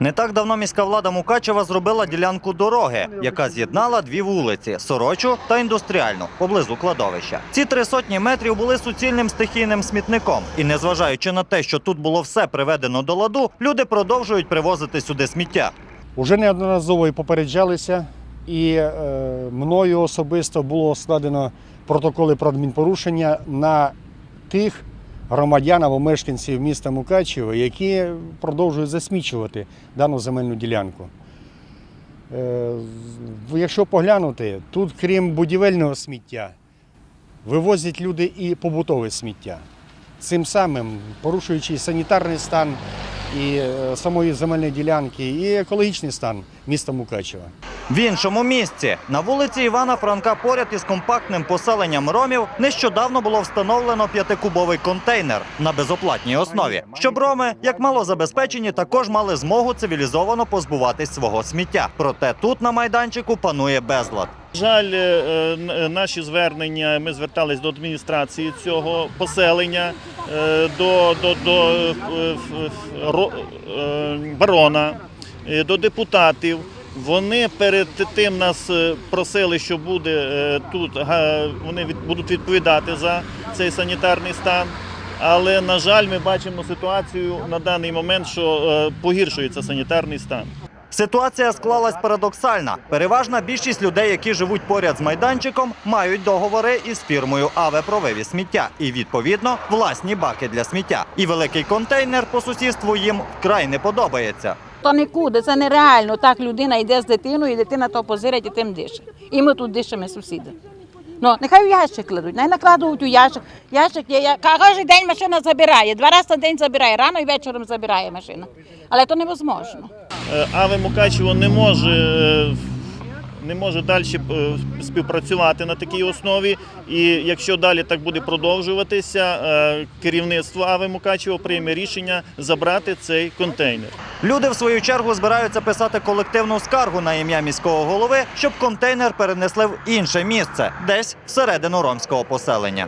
Не так давно міська влада Мукачева зробила ділянку дороги, яка з'єднала дві вулиці сорочу та індустріальну поблизу кладовища. Ці три сотні метрів були суцільним стихійним смітником. І незважаючи на те, що тут було все приведено до ладу, люди продовжують привозити сюди сміття. Уже неодноразово і попереджалися, і е, мною особисто було складено протоколи про адмінпорушення на тих громадян або мешканців міста Мукачево, які продовжують засмічувати дану земельну ділянку. Е, якщо поглянути, тут, крім будівельного сміття, вивозять люди і побутове сміття. Цим самим порушуючи санітарний стан і е, самої земельної ділянки, і екологічний стан міста Мукачева. В іншому місці на вулиці Івана Франка поряд із компактним поселенням ромів нещодавно було встановлено п'ятикубовий контейнер на безоплатній основі, щоб роми, як малозабезпечені, також мали змогу цивілізовано позбуватись свого сміття. Проте тут на майданчику панує безлад. Жаль, е, наші звернення, ми звертались до адміністрації цього поселення, е, до, до, до е, е, барона, е, до депутатів. Вони перед тим нас е, просили, що буде е, тут, вони від- будуть відповідати за цей санітарний стан. Але, на жаль, ми бачимо ситуацію на даний момент, що е, погіршується санітарний стан. Ситуація склалась парадоксальна. Переважна більшість людей, які живуть поряд з майданчиком, мають договори із фірмою АВЕ про вивіз сміття і відповідно власні баки для сміття. І великий контейнер по сусідству їм вкрай не подобається. То нікуди, це нереально. Так людина йде з дитиною, і дитина то позирить і тим дише. І ми тут дишемо сусіди. Ну, нехай у ящик кладуть, нехай накладуть у ящик. Ящик є, я- кожен день машина забирає, два рази на день забирає, рано і вечором забирає машина. Але то невозможно. Е, Аве Мукачево не може, е, не може далі е, співпрацювати на такій основі. І якщо далі так буде продовжуватися, е, керівництво Аве Мукачево прийме рішення забрати цей контейнер. Люди в свою чергу збираються писати колективну скаргу на ім'я міського голови, щоб контейнер перенесли в інше місце, десь всередину ромського поселення.